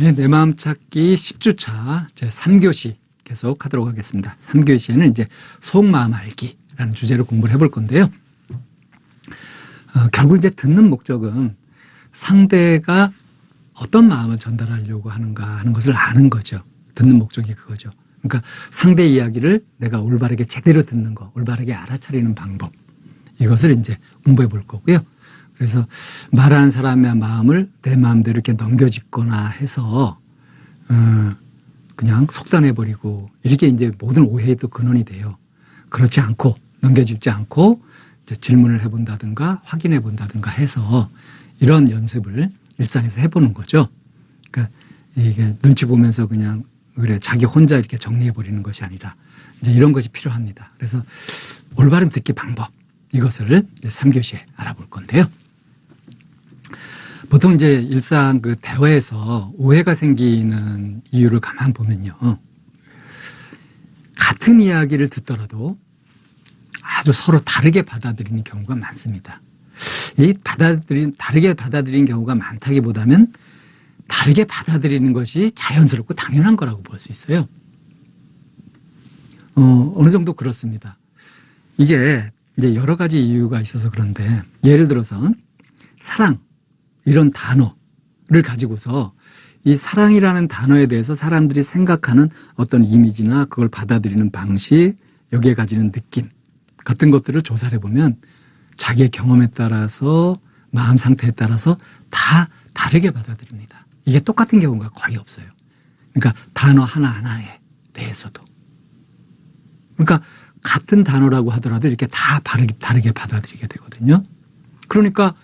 네, 내 마음 찾기 10주차 제 3교시 계속 하도록 하겠습니다. 3교시에는 이제 속마음 알기라는 주제로 공부를 해볼 건데요. 어, 결국 이제 듣는 목적은 상대가 어떤 마음을 전달하려고 하는가 하는 것을 아는 거죠. 듣는 목적이 그거죠. 그러니까 상대 이야기를 내가 올바르게 제대로 듣는 거, 올바르게 알아차리는 방법. 이것을 이제 공부해 볼 거고요. 그래서 말하는 사람의 마음을 내 마음대로 이렇게 넘겨짚거나 해서 어, 그냥 속단해 버리고 이렇게 이제 모든 오해의 또 근원이 돼요. 그렇지 않고 넘겨짚지 않고 질문을 해본다든가 확인해 본다든가 해서 이런 연습을 일상에서 해보는 거죠. 그러니까 이게 눈치 보면서 그냥 그래 자기 혼자 이렇게 정리해 버리는 것이 아니라 이제 이런 것이 필요합니다. 그래서 올바른 듣기 방법 이것을 이제 3교시에 알아볼 건데요. 보통 이제 일상 그 대화에서 오해가 생기는 이유를 가만 보면요. 같은 이야기를 듣더라도 아주 서로 다르게 받아들이는 경우가 많습니다. 이 받아들인, 다르게 받아들이는 경우가 많다기보다는 다르게 받아들이는 것이 자연스럽고 당연한 거라고 볼 수 있어요. 어, 어느 정도 그렇습니다. 이게 이제 여러 가지 이유가 있어서 그런데 예를 들어서 사랑 이런 단어를 가지고서 이 사랑이라는 단어에 대해서 사람들이 생각하는 어떤 이미지나 그걸 받아들이는 방식 여기에 가지는 느낌 같은 것들을 조사를 해보면 자기의 경험에 따라서 마음 상태에 따라서 다 다르게 받아들입니다. 이게 똑같은 경우가 거의 없어요. 그러니까 단어 하나하나에 대해서도. 그러니까 같은 단어라고 하더라도 이렇게 다 다르게, 다르게 받아들이게 되거든요. 그러니까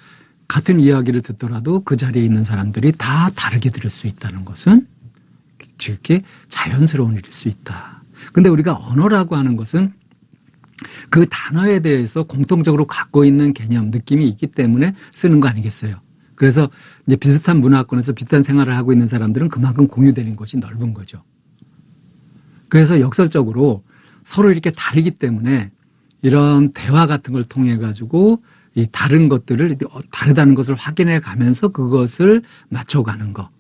같은 이야기를 듣더라도 그 자리에 있는 사람들이 다 다르게 들을 수 있다는 것은 이렇게 자연스러운 일일 수 있다. 근데 우리가 언어라고 하는 것은 그 단어에 대해서 공통적으로 갖고 있는 개념, 느낌이 있기 때문에 쓰는 거 아니겠어요? 그래서 이제 비슷한 문화권에서 비슷한 생활을 하고 있는 사람들은 그만큼 공유되는 것이 넓은 거죠. 그래서 역설적으로 서로 이렇게 다르기 때문에 이런 대화 같은 걸 통해 가지고 이 다른 것들을 다르다는 것을 확인해 가면서 그것을 맞춰가는 거.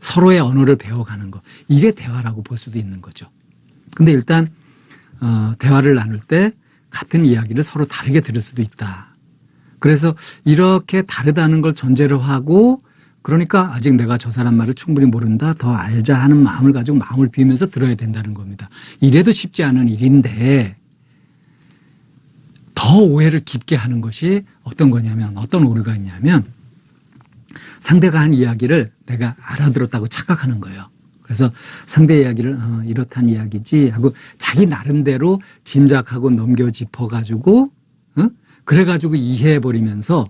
서로의 언어를 배워가는 거. 이게 대화라고 볼 수도 있는 거죠. 근데 일단 어, 대화를 나눌 때 같은 이야기를 서로 다르게 들을 수도 있다. 그래서 이렇게 다르다는 걸 전제로 하고 그러니까 아직 내가 저 사람 말을 충분히 모른다, 더 알자 하는 마음을 가지고 마음을 비우면서 들어야 된다는 겁니다. 이래도 쉽지 않은 일인데 더 오해를 깊게 하는 것이 어떤 거냐면 어떤 오류가 있냐면 상대가 한 이야기를 내가 알아들었다고 착각하는 거예요. 그래서 상대 이야기를 어, 이렇단 이야기지 하고 자기 나름대로 짐작하고 넘겨 짚어 가지고 어? 그래 가지고 이해해 버리면서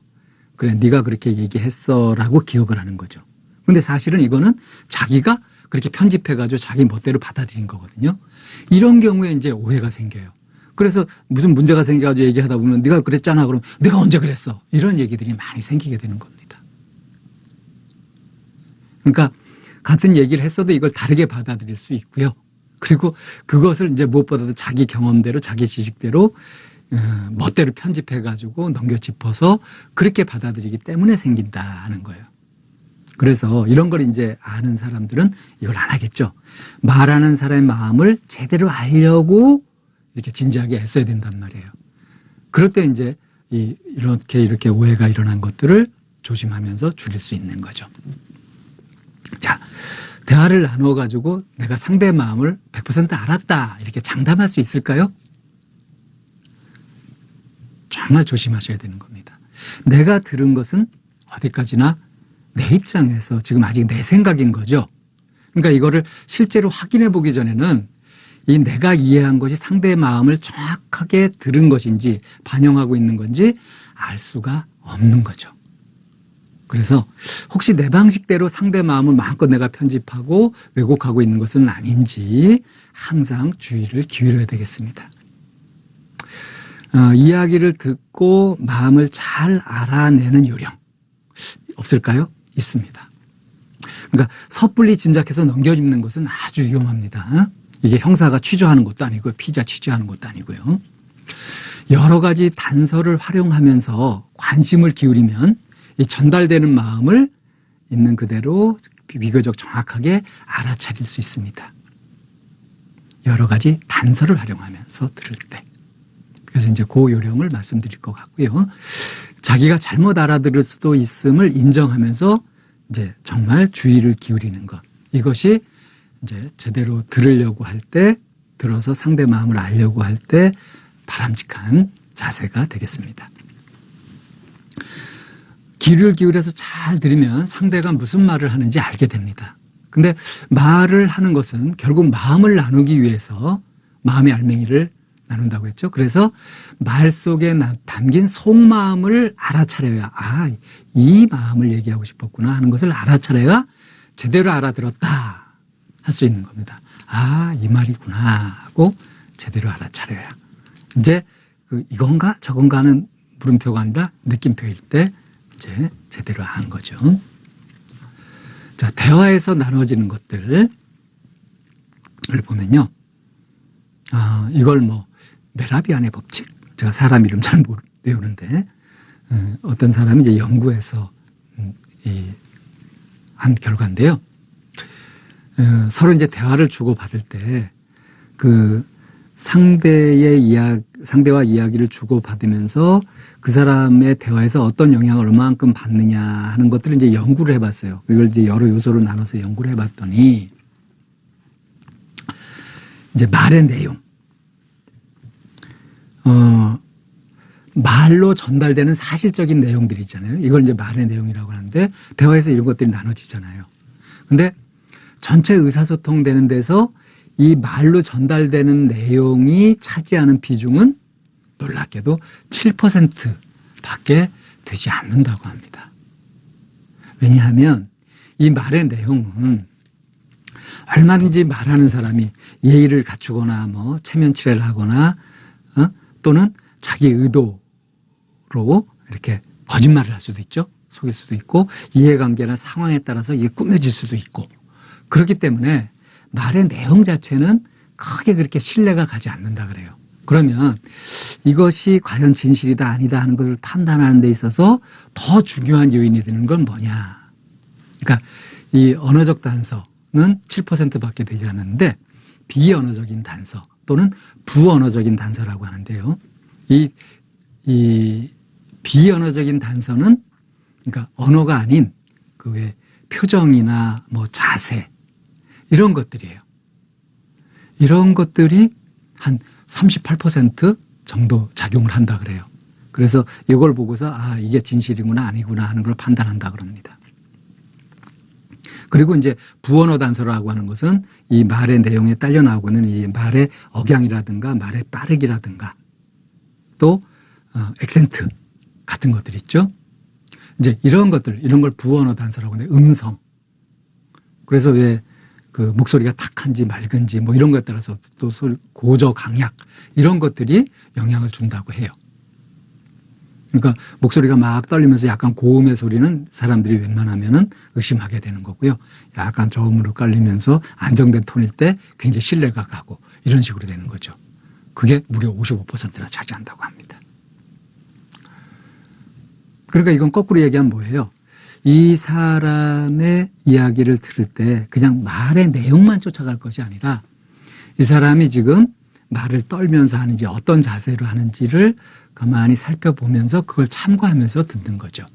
그래 네가 그렇게 얘기했어라고 기억을 하는 거죠. 근데 사실은 이거는 자기가 그렇게 편집해 가지고 자기 멋대로 받아들인 거거든요. 이런 경우에 이제 오해가 생겨요. 그래서 무슨 문제가 생겨가지고 얘기하다 보면 네가 그랬잖아. 그럼 내가 언제 그랬어? 이런 얘기들이 많이 생기게 되는 겁니다. 그러니까 같은 얘기를 했어도 이걸 다르게 받아들일 수 있고요. 그리고 그것을 이제 무엇보다도 자기 경험대로 자기 지식대로 어, 멋대로 편집해 가지고 넘겨 짚어서 그렇게 받아들이기 때문에 생긴다 하는 거예요. 그래서 이런 걸 이제 아는 사람들은 이걸 안 하겠죠. 말하는 사람의 마음을 제대로 알려고 이렇게 진지하게 애써야 된단 말이에요. 그럴 때 이제 이, 이렇게 이렇게 오해가 일어난 것들을 조심하면서 줄일 수 있는 거죠. 자, 대화를 나누어 가지고 내가 상대 마음을 100% 알았다 이렇게 장담할 수 있을까요? 정말 조심하셔야 되는 겁니다. 내가 들은 것은 어디까지나 내 입장에서 지금 아직 내 생각인 거죠. 그러니까 이거를 실제로 확인해 보기 전에는 이 내가 이해한 것이 상대의 마음을 정확하게 들은 것인지 반영하고 있는 건지 알 수가 없는 거죠. 그래서 혹시 내 방식대로 상대 마음을 마음껏 내가 편집하고 왜곡하고 있는 것은 아닌지 항상 주의를 기울여야 되겠습니다. 어, 이야기를 듣고 마음을 잘 알아내는 요령 없을까요? 있습니다. 그러니까 섣불리 짐작해서 넘겨짚는 것은 아주 위험합니다. 이게 형사가 취조하는 것도 아니고요. 피자 취조하는 것도 아니고요. 여러 가지 단서를 활용하면서 관심을 기울이면 이 전달되는 마음을 있는 그대로 비교적 정확하게 알아차릴 수 있습니다. 여러 가지 단서를 활용하면서 들을 때. 그래서 이제 그 요령을 말씀드릴 것 같고요. 자기가 잘못 알아들을 수도 있음을 인정하면서 이제 정말 주의를 기울이는 것. 이것이 이제 제대로 들으려고 할 때, 들어서 상대 마음을 알려고 할 때 바람직한 자세가 되겠습니다. 귀를 기울여서 잘 들으면 상대가 무슨 말을 하는지 알게 됩니다. 근데 말을 하는 것은 결국 마음을 나누기 위해서 마음의 알맹이를 나눈다고 했죠. 그래서 말 속에 나- 담긴 속마음을 알아차려야, 아, 이 마음을 얘기하고 싶었구나 하는 것을 알아차려야 제대로 알아들었다 할 수 있는 겁니다. 아, 이 말이구나 하고 제대로 알아차려야. 이제 그 이건가 저건가 하는 물음표가 아니라 느낌표일 때 이제 제대로 한 거죠. 자, 대화에서 나눠지는 것들을 보면요. 아, 이걸 뭐 메라비안의 법칙? 제가 사람 이름 잘 모르, 외우는데 어, 어떤 사람이 이제 연구해서 음, 이, 한 결과인데요. 어, 서로 이제 대화를 주고 받을 때 그 상대의 이야 상대와 이야기를 주고 받으면서 그 사람의 대화에서 어떤 영향을 얼마만큼 받느냐 하는 것들을 이제 연구를 해봤어요. 이걸 이제 여러 요소로 나눠서 연구를 해봤더니 이제 말의 내용, 어, 말로 전달되는 사실적인 내용들이 있잖아요. 이걸 이제 말의 내용이라고 하는데 대화에서 이런 것들이 나눠지잖아요. 근데 전체 의사소통 되는 데서 이 말로 전달되는 내용이 차지하는 비중은 놀랍게도 7% 밖에 되지 않는다고 합니다. 왜냐하면 이 말의 내용은 얼마든지 말하는 사람이 예의를 갖추거나 뭐 체면치레를 하거나 어? 또는 자기 의도로 이렇게 거짓말을 할 수도 있죠. 속일 수도 있고 이해관계나 상황에 따라서 이게 꾸며질 수도 있고 그렇기 때문에 말의 내용 자체는 크게 그렇게 신뢰가 가지 않는다 그래요. 그러면 이것이 과연 진실이다 아니다 하는 것을 판단하는 데 있어서 더 중요한 요인이 되는 건 뭐냐. 그러니까 이 언어적 단서는 7%밖에 되지 않는데 비언어적인 단서 또는 부언어적인 단서라고 하는데요. 이, 이 비언어적인 단서는 그러니까 언어가 아닌 그외 표정이나 뭐 자세 이런 것들이에요. 이런 것들이 한 38% 정도 작용을 한다 그래요. 그래서 이걸 보고서 아 이게 진실이구나 아니구나 하는 걸 판단한다 그럽니다. 그리고 이제 부언어 단서라고 하는 것은 이 말의 내용에 딸려 나오고는 이 말의 억양이라든가 말의 빠르기라든가 또 어, 액센트 같은 것들 있죠. 이제 이런 것들 이런 걸 부언어 단서라고 하는데 음성. 그래서 왜 그 목소리가 탁한지 맑은지 뭐 이런 것에 따라서 또 솔- 고저 강약 이런 것들이 영향을 준다고 해요. 그러니까 목소리가 막 떨리면서 약간 고음의 소리는 사람들이 웬만하면은 의심하게 되는 거고요. 약간 저음으로 깔리면서 안정된 톤일 때 굉장히 신뢰가 가고 이런 식으로 되는 거죠. 그게 무려 55%나 차지한다고 합니다. 그러니까 이건 거꾸로 얘기하면 뭐예요? 이 사람의 이야기를 들을 때 그냥 말의 내용만 쫓아갈 것이 아니라 이 사람이 지금 말을 떨면서 하는지 어떤 자세로 하는지를 가만히 살펴보면서 그걸 참고하면서 듣는 거죠.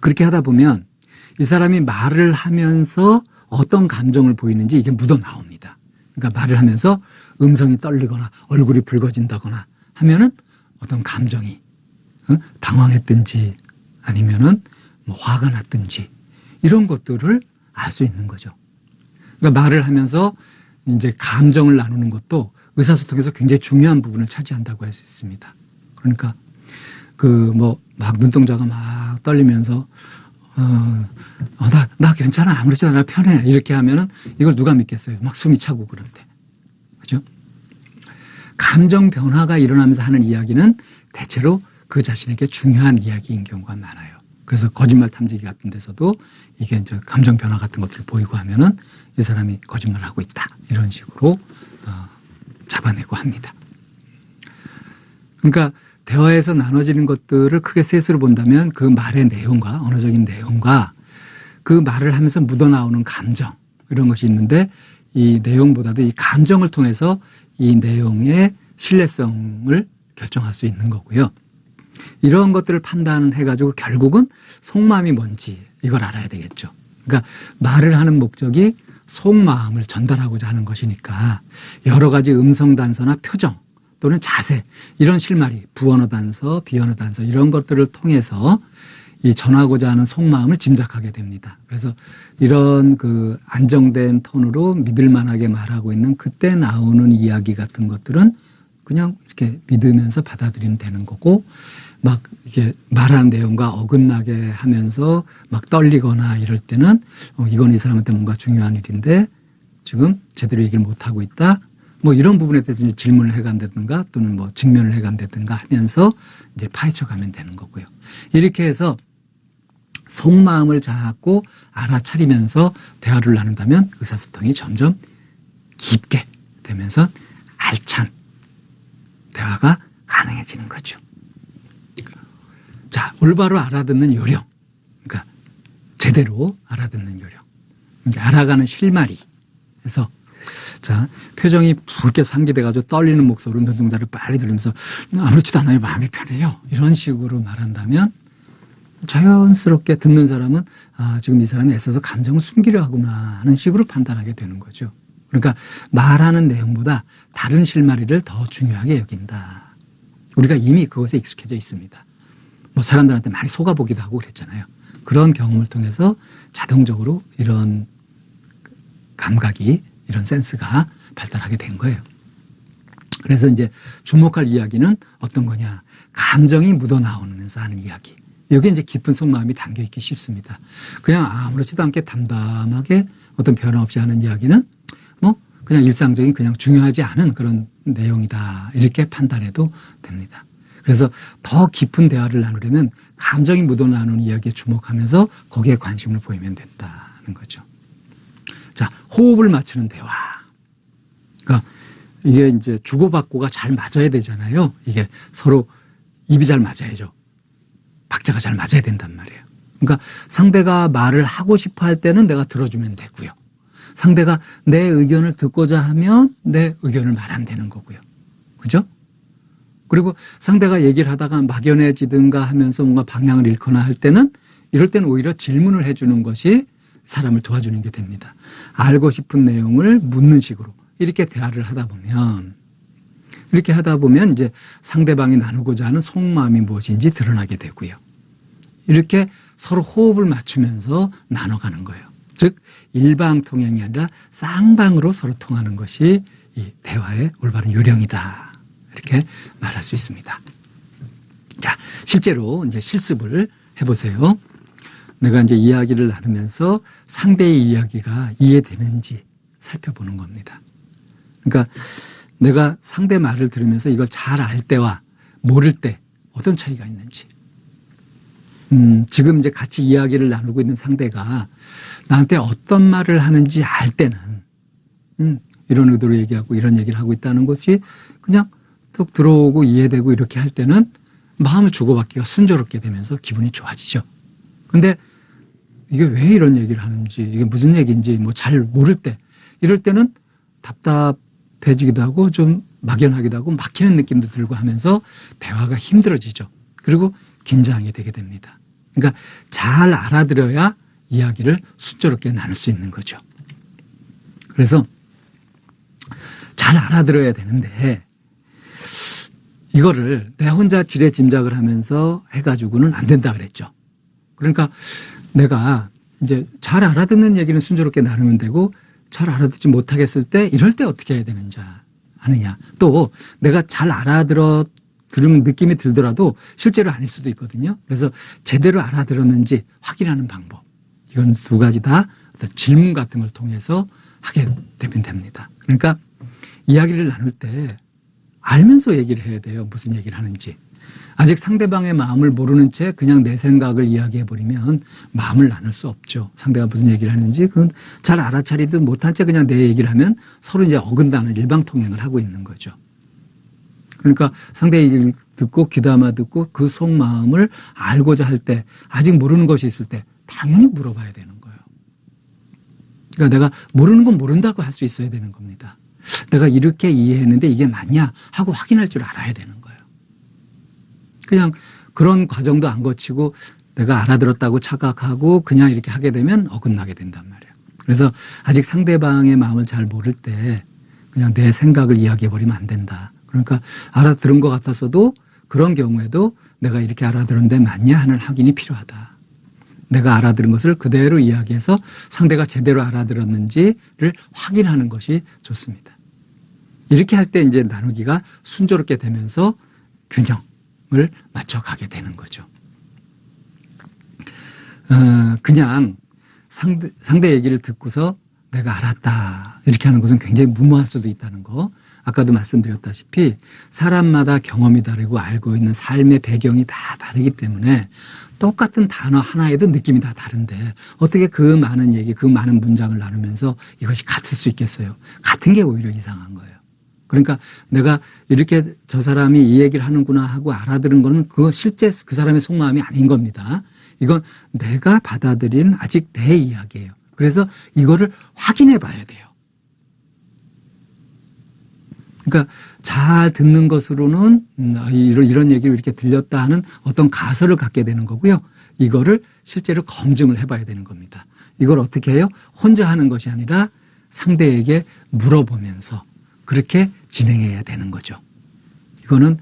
그렇게 하다 보면 이 사람이 말을 하면서 어떤 감정을 보이는지 이게 묻어 나옵니다. 그러니까 말을 하면서 음성이 떨리거나 얼굴이 붉어진다거나 하면은 어떤 감정이 어? 당황했든지 아니면은 뭐 화가 났든지 이런 것들을 알 수 있는 거죠. 그러니까 말을 하면서 이제 감정을 나누는 것도 의사소통에서 굉장히 중요한 부분을 차지한다고 할 수 있습니다. 그러니까 그 뭐 막 눈동자가 막 떨리면서 어, 어, 나, 나 괜찮아. 아무렇지도 않아. 편해. 이렇게 하면은 이걸 누가 믿겠어요. 막 숨이 차고 그런데. 그죠? 감정 변화가 일어나면서 하는 이야기는 대체로 그 자신에게 중요한 이야기인 경우가 많아요. 그래서 거짓말 탐지기 같은 데서도 이게 이제 감정 변화 같은 것들을 보이고 하면은 이 사람이 거짓말을 하고 있다. 이런 식으로 어, 잡아내고 합니다. 그러니까 대화에서 나눠지는 것들을 크게 셋으로 본다면 그 말의 내용과 언어적인 내용과 그 말을 하면서 묻어나오는 감정 이런 것이 있는데 이 내용보다도 이 감정을 통해서 이 내용의 신뢰성을 결정할 수 있는 거고요. 이런 것들을 판단해 가지고 결국은 속마음이 뭔지 이걸 알아야 되겠죠. 그러니까 말을 하는 목적이 속마음을 전달하고자 하는 것이니까 여러 가지 음성 단서나 표정 또는 자세 이런 실마리 부언어 단서, 비언어 단서 이런 것들을 통해서 이 전하고자 하는 속마음을 짐작하게 됩니다. 그래서 이런 그 안정된 톤으로 믿을 만하게 말하고 있는 그때 나오는 이야기 같은 것들은 그냥 이렇게 믿으면서 받아들이면 되는 거고 막 이게 말하는 내용과 어긋나게 하면서 막 떨리거나 이럴 때는 어, 이건 이 사람한테 뭔가 중요한 일인데 지금 제대로 얘기를 못 하고 있다. 뭐 이런 부분에 대해서 이제 질문을 해간다든가 또는 뭐 직면을 해간다든가 하면서 이제 파헤쳐 가면 되는 거고요. 이렇게 해서 속마음을 잡고 알아차리면서 대화를 나눈다면 의사소통이 점점 깊게 되면서 알찬 대화가 가능해지는 거죠. 자, 올바로 알아듣는 요령. 그러니까 제대로 알아듣는 요령. 알아가는 실마리. 그래서 자, 표정이 붉게 상기돼가지고 떨리는 목소리로 눈동자를 빨리 들으면서 아무렇지도 않아요. 마음이 편해요. 이런 식으로 말한다면 자연스럽게 듣는 사람은 아, 지금 이 사람이 애써서 감정을 숨기려 하구나 하는 식으로 판단하게 되는 거죠. 그러니까 말하는 내용보다 다른 실마리를 더 중요하게 여긴다. 우리가 이미 그것에 익숙해져 있습니다. 뭐 사람들한테 많이 속아보기도 하고 그랬잖아요. 그런 경험을 통해서 자동적으로 이런 감각이 이런 센스가 발달하게 된 거예요. 그래서 이제 주목할 이야기는 어떤 거냐. 감정이 묻어나오면서 하는 이야기. 여기에 이제 깊은 속마음이 담겨 있기 쉽습니다. 그냥 아무렇지도 않게 담담하게 어떤 변화 없이 하는 이야기는 뭐 그냥 일상적인 그냥 중요하지 않은 그런 내용이다. 이렇게 판단해도 됩니다. 그래서 더 깊은 대화를 나누려면 감정이 묻어나오는 이야기에 주목하면서 거기에 관심을 보이면 된다는 거죠. 자, 호흡을 맞추는 대화. 그러니까 이게 이제 주고받고가 잘 맞아야 되잖아요. 이게 서로 입이 잘 맞아야죠. 박자가 잘 맞아야 된단 말이에요. 그러니까 상대가 말을 하고 싶어 할 때는 내가 들어주면 되고요. 상대가 내 의견을 듣고자 하면 내 의견을 말하면 되는 거고요. 그죠? 그리고 상대가 얘기를 하다가 막연해지든가 하면서 뭔가 방향을 잃거나 할 때는 이럴 때는 오히려 질문을 해주는 것이 사람을 도와주는 게 됩니다. 알고 싶은 내용을 묻는 식으로 이렇게 대화를 하다 보면 이렇게 하다 보면 이제 상대방이 나누고자 하는 속마음이 무엇인지 드러나게 되고요. 이렇게 서로 호흡을 맞추면서 나눠가는 거예요. 즉 일방 통행이 아니라 쌍방으로 서로 통하는 것이 이 대화의 올바른 요령이다. 이렇게 말할 수 있습니다. 자, 실제로 이제 실습을 해보세요. 내가 이제 이야기를 나누면서 상대의 이야기가 이해되는지 살펴보는 겁니다. 그러니까 내가 상대 말을 들으면서 이걸 잘 알 때와 모를 때 어떤 차이가 있는지. 음, 지금 이제 같이 이야기를 나누고 있는 상대가 나한테 어떤 말을 하는지 알 때는, 음, 이런 의도로 얘기하고 이런 얘기를 하고 있다는 것이 그냥 툭 들어오고 이해되고 이렇게 할 때는 마음을 주고받기가 순조롭게 되면서 기분이 좋아지죠. 근데 이게 왜 이런 얘기를 하는지, 이게 무슨 얘기인지 뭐 잘 모를 때, 이럴 때는 답답해지기도 하고 좀 막연하기도 하고 막히는 느낌도 들고 하면서 대화가 힘들어지죠. 그리고 긴장이 되게 됩니다. 그러니까 잘 알아들어야 이야기를 순조롭게 나눌 수 있는 거죠. 그래서 잘 알아들어야 되는데 이거를 내 혼자 지레 짐작을 하면서 해가지고는 안 된다 그랬죠. 그러니까 내가 이제 잘 알아듣는 얘기는 순조롭게 나누면 되고 잘 알아듣지 못하겠을 때 이럴 때 어떻게 해야 되는지 아느냐. 또 내가 잘 알아들어 들은 느낌이 들더라도 실제로 아닐 수도 있거든요. 그래서 제대로 알아들었는지 확인하는 방법. 이건 두 가지 다 질문 같은 걸 통해서 하게 되면 됩니다. 그러니까 이야기를 나눌 때 알면서 얘기를 해야 돼요. 무슨 얘기를 하는지. 아직 상대방의 마음을 모르는 채 그냥 내 생각을 이야기해버리면 마음을 나눌 수 없죠. 상대가 무슨 얘기를 하는지 그건 잘 알아차리도 못한 채 그냥 내 얘기를 하면 서로 이제 어긋나는 일방통행을 하고 있는 거죠. 그러니까 상대 얘기를 듣고 귀담아 듣고 그 속마음을 알고자 할 때 아직 모르는 것이 있을 때 당연히 물어봐야 되는 거예요. 그러니까 내가 모르는 건 모른다고 할 수 있어야 되는 겁니다. 내가 이렇게 이해했는데 이게 맞냐 하고 확인할 줄 알아야 되는 거예요. 그냥 그런 과정도 안 거치고 내가 알아들었다고 착각하고 그냥 이렇게 하게 되면 어긋나게 된단 말이에요. 그래서 아직 상대방의 마음을 잘 모를 때 그냥 내 생각을 이야기해 버리면 안 된다. 그러니까 알아들은 것 같았어도 그런 경우에도 내가 이렇게 알아들었는데 맞냐 하는 확인이 필요하다. 내가 알아들은 것을 그대로 이야기해서 상대가 제대로 알아들었는지를 확인하는 것이 좋습니다. 이렇게 할 때 이제 나누기가 순조롭게 되면서 균형을 맞춰가게 되는 거죠. 어, 그냥 상대, 상대 얘기를 듣고서 내가 알았다. 이렇게 하는 것은 굉장히 무모할 수도 있다는 거. 아까도 말씀드렸다시피 사람마다 경험이 다르고 알고 있는 삶의 배경이 다 다르기 때문에 똑같은 단어 하나에도 느낌이 다 다른데 어떻게 그 많은 얘기, 그 많은 문장을 나누면서 이것이 같을 수 있겠어요? 같은 게 오히려 이상한 거예요. 그러니까 내가 이렇게 저 사람이 이 얘기를 하는구나 하고 알아들은 거는 그거 실제 그 사람의 속마음이 아닌 겁니다. 이건 내가 받아들인 아직 내 이야기예요. 그래서 이거를 확인해 봐야 돼요. 그러니까 잘 듣는 것으로는 음, 아, 이런 이런 얘기를 이렇게 들렸다 하는 어떤 가설을 갖게 되는 거고요. 이거를 실제로 검증을 해봐야 되는 겁니다. 이걸 어떻게 해요? 혼자 하는 것이 아니라 상대에게 물어보면서 그렇게 진행해야 되는 거죠. 이거는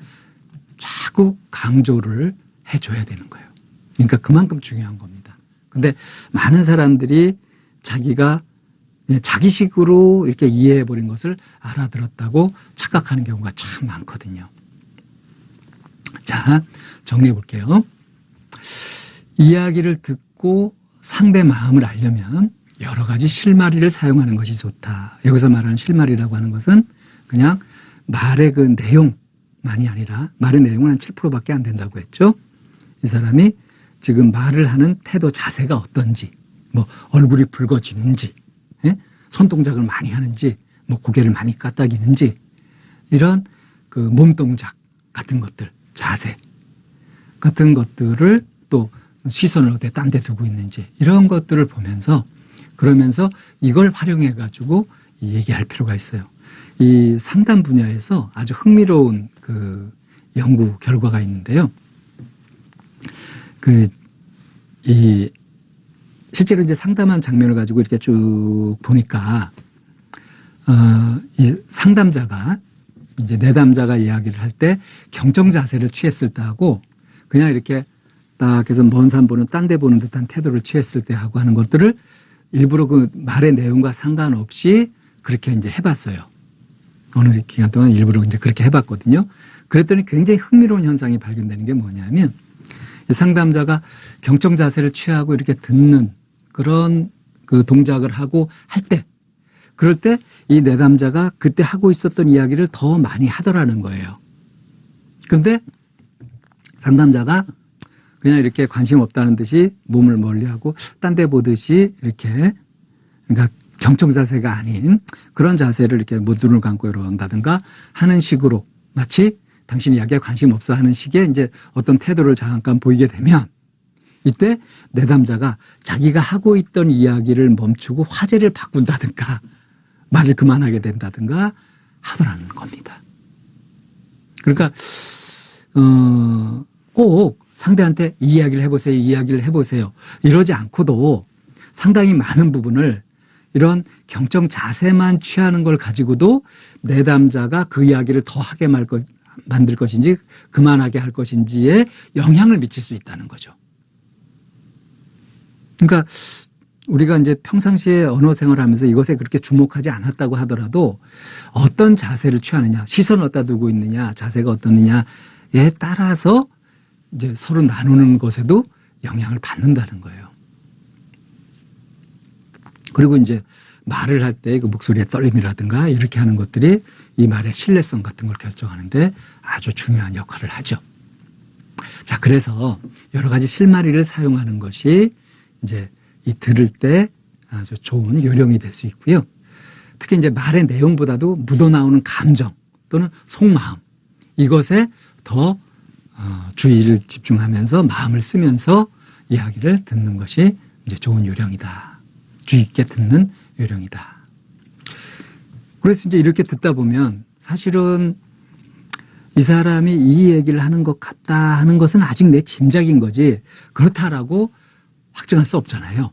자꾸 강조를 해줘야 되는 거예요. 그러니까 그만큼 중요한 겁니다. 근데 많은 사람들이 자기가 자기식으로 이렇게 이해해버린 것을 알아들었다고 착각하는 경우가 참 많거든요. 자, 정리해 볼게요. 이야기를 듣고 상대 마음을 알려면 여러 가지 실마리를 사용하는 것이 좋다. 여기서 말하는 실마리라고 하는 것은 그냥 말의 그 내용만이 아니라 말의 내용은 한 7%밖에 안 된다고 했죠. 이 사람이 지금 말을 하는 태도 자세가 어떤지, 뭐 얼굴이 붉어지는지, 예? 손 동작을 많이 하는지, 뭐 고개를 많이 까딱이는지 이런 그 몸 동작 같은 것들, 자세 같은 것들을 또 시선을 어디 딴 데 두고 있는지 이런 것들을 보면서 그러면서 이걸 활용해 가지고 얘기할 필요가 있어요. 이 상담 분야에서 아주 흥미로운 그 연구 결과가 있는데요. 그, 이, 실제로 이제 상담한 장면을 가지고 이렇게 쭉 보니까, 어, 이 상담자가, 이제 내담자가 이야기를 할 때 경청 자세를 취했을 때하고 그냥 이렇게 딱 해서 먼 산 보는 딴 데 보는 듯한 태도를 취했을 때 하고 하는 것들을 일부러 그 말의 내용과 상관없이 그렇게 이제 해봤어요. 어느 기간 동안 일부러 이제 그렇게 해봤거든요. 그랬더니 굉장히 흥미로운 현상이 발견되는 게 뭐냐면 이 상담자가 경청 자세를 취하고 이렇게 듣는 그런 그 동작을 하고 할 때 그럴 때 이 내담자가 그때 하고 있었던 이야기를 더 많이 하더라는 거예요. 근데 상담자가 그냥 이렇게 관심 없다는 듯이 몸을 멀리하고 딴 데 보듯이 이렇게 그러니까 경청 자세가 아닌 그런 자세를 이렇게 뭐 눈을 감고 이런다든가 하는 식으로 마치 당신 이야기에 관심 없어 하는 식의 이제 어떤 태도를 잠깐 보이게 되면 이때 내담자가 자기가 하고 있던 이야기를 멈추고 화제를 바꾼다든가 말을 그만하게 된다든가 하더라는 겁니다. 그러니까 어, 꼭 상대한테 이 이야기를 해보세요, 이 이야기를 해보세요. 이러지 않고도 상당히 많은 부분을 이런 경청 자세만 취하는 걸 가지고도 내담자가 그 이야기를 더 하게 말 것, 만들 것인지 그만하게 할 것인지에 영향을 미칠 수 있다는 거죠. 그러니까 우리가 이제 평상시에 언어 생활을 하면서 이것에 그렇게 주목하지 않았다고 하더라도 어떤 자세를 취하느냐, 시선을 어디다 두고 있느냐, 자세가 어떻느냐에 따라서 이제 서로 나누는 것에도 영향을 받는다는 거예요. 그리고 이제 말을 할 때 그 목소리의 떨림이라든가 이렇게 하는 것들이 이 말의 신뢰성 같은 걸 결정하는데 아주 중요한 역할을 하죠. 자, 그래서 여러 가지 실마리를 사용하는 것이 이제 이 들을 때 아주 좋은 요령이 될 수 있고요. 특히 이제 말의 내용보다도 묻어나오는 감정 또는 속마음 이것에 더 어, 주의를 집중하면서 마음을 쓰면서 이야기를 듣는 것이 이제 좋은 요령이다. 주의 있게 듣는 요령이다. 그래서 이제 이렇게 듣다 보면 사실은 이 사람이 이 얘기를 하는 것 같다 하는 것은 아직 내 짐작인 거지 그렇다라고 확정할 수 없잖아요.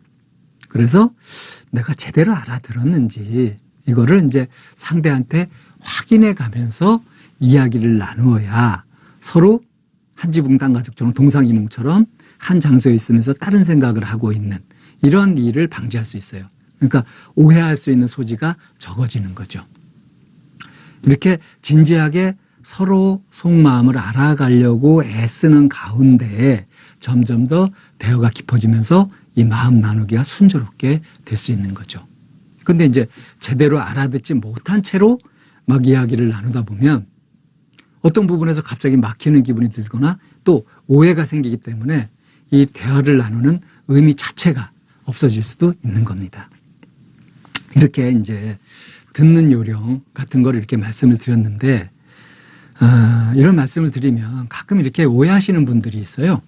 그래서 내가 제대로 알아들었는지 이거를 이제 상대한테 확인해 가면서 이야기를 나누어야 서로 한지붕 땅가족처럼 동상이몽처럼 한 장소에 있으면서 다른 생각을 하고 있는 이런 일을 방지할 수 있어요. 그러니까 오해할 수 있는 소지가 적어지는 거죠. 이렇게 진지하게 서로 속마음을 알아가려고 애쓰는 가운데 점점 더 대화가 깊어지면서 이 마음 나누기가 순조롭게 될 수 있는 거죠. 근데 이제 제대로 알아듣지 못한 채로 막 이야기를 나누다 보면 어떤 부분에서 갑자기 막히는 기분이 들거나 또 오해가 생기기 때문에 이 대화를 나누는 의미 자체가 없어질 수도 있는 겁니다. 이렇게 이제 듣는 요령 같은 걸 이렇게 말씀을 드렸는데 아, 이런 말씀을 드리면 가끔 이렇게 오해하시는 분들이 있어요.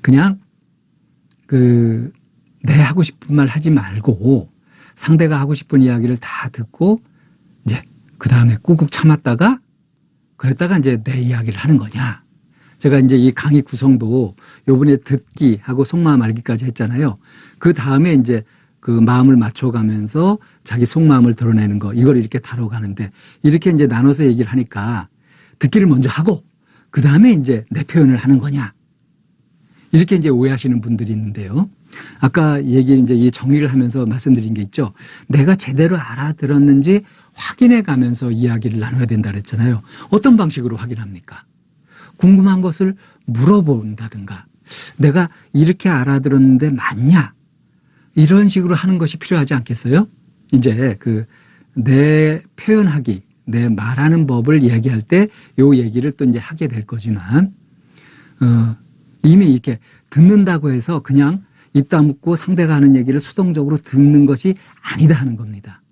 그냥 그 내 하고 싶은 말 하지 말고 상대가 하고 싶은 이야기를 다 듣고 이제 그 다음에 꾹꾹 참았다가 그랬다가 이제 내 이야기를 하는 거냐. 제가 이제 이 강의 구성도 요번에 듣기 하고 속마음 알기까지 했잖아요. 그 다음에 이제 그 마음을 맞춰가면서 자기 속마음을 드러내는 거 이걸 이렇게 다뤄가는데 이렇게 이제 나눠서 얘기를 하니까 듣기를 먼저 하고 그 다음에 이제 내 표현을 하는 거냐 이렇게 이제 오해하시는 분들이 있는데요. 아까 얘기 이제 이 정리를 하면서 말씀드린 게 있죠. 내가 제대로 알아들었는지 확인해 가면서 이야기를 나눠야 된다 그랬잖아요. 어떤 방식으로 확인합니까? 궁금한 것을 물어본다든가 내가 이렇게 알아들었는데 맞냐? 이런 식으로 하는 것이 필요하지 않겠어요? 이제 그 내 표현하기, 내 말하는 법을 이야기할 때 요 얘기를 또 이제 하게 될 거지만 어, 이미 이렇게 듣는다고 해서 그냥 입 다묻고 상대가 하는 얘기를 수동적으로 듣는 것이 아니다 하는 겁니다.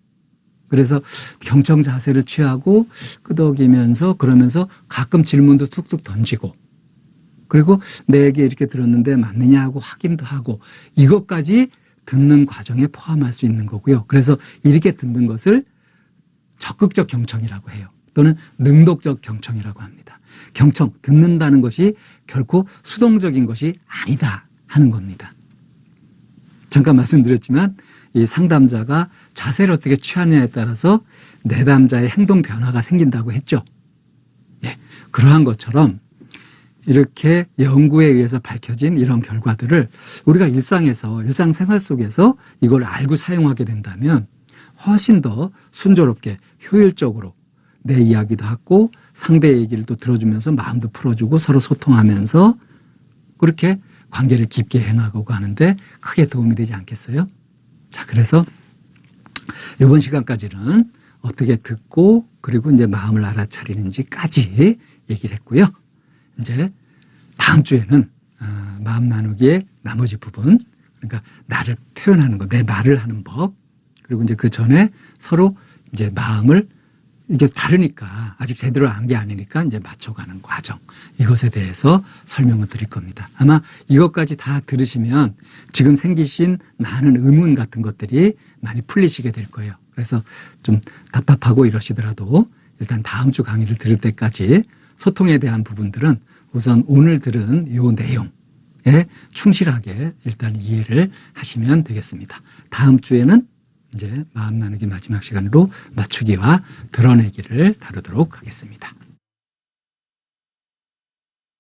그래서 경청 자세를 취하고 끄덕이면서 그러면서 가끔 질문도 툭툭 던지고 그리고 내게 이렇게 들었는데 맞느냐 하고 확인도 하고 이것까지 듣는 과정에 포함할 수 있는 거고요. 그래서 이렇게 듣는 것을 적극적 경청이라고 해요. 또는 능동적 경청이라고 합니다. 경청, 듣는다는 것이 결코 수동적인 것이 아니다 하는 겁니다. 잠깐 말씀드렸지만 이 상담자가 자세를 어떻게 취하느냐에 따라서 내담자의 행동 변화가 생긴다고 했죠. 예, 그러한 것처럼 이렇게 연구에 의해서 밝혀진 이런 결과들을 우리가 일상에서 일상생활 속에서 이걸 알고 사용하게 된다면 훨씬 더 순조롭게 효율적으로 내 이야기도 하고 상대의 얘기를 또 들어주면서 마음도 풀어주고 서로 소통하면서 그렇게 관계를 깊게 해나가고 하는데 크게 도움이 되지 않겠어요? 자, 그래서 이번 시간까지는 어떻게 듣고 그리고 이제 마음을 알아차리는지까지 얘기를 했고요. 이제 다음 주에는 어, 마음 나누기의 나머지 부분, 그러니까 나를 표현하는 것, 내 말을 하는 법, 그리고 이제 그 전에 서로 이제 마음을 이게 다르니까 아직 제대로 안 게 아니니까 이제 맞춰가는 과정 이것에 대해서 설명을 드릴 겁니다. 아마 이것까지 다 들으시면 지금 생기신 많은 의문 같은 것들이 많이 풀리시게 될 거예요. 그래서 좀 답답하고 이러시더라도 일단 다음 주 강의를 들을 때까지 소통에 대한 부분들은 우선 오늘 들은 요 내용에 충실하게 일단 이해를 하시면 되겠습니다. 다음 주에는 이제 마음 나누기 마지막 시간으로 맞추기와 드러내기를 다루도록 하겠습니다.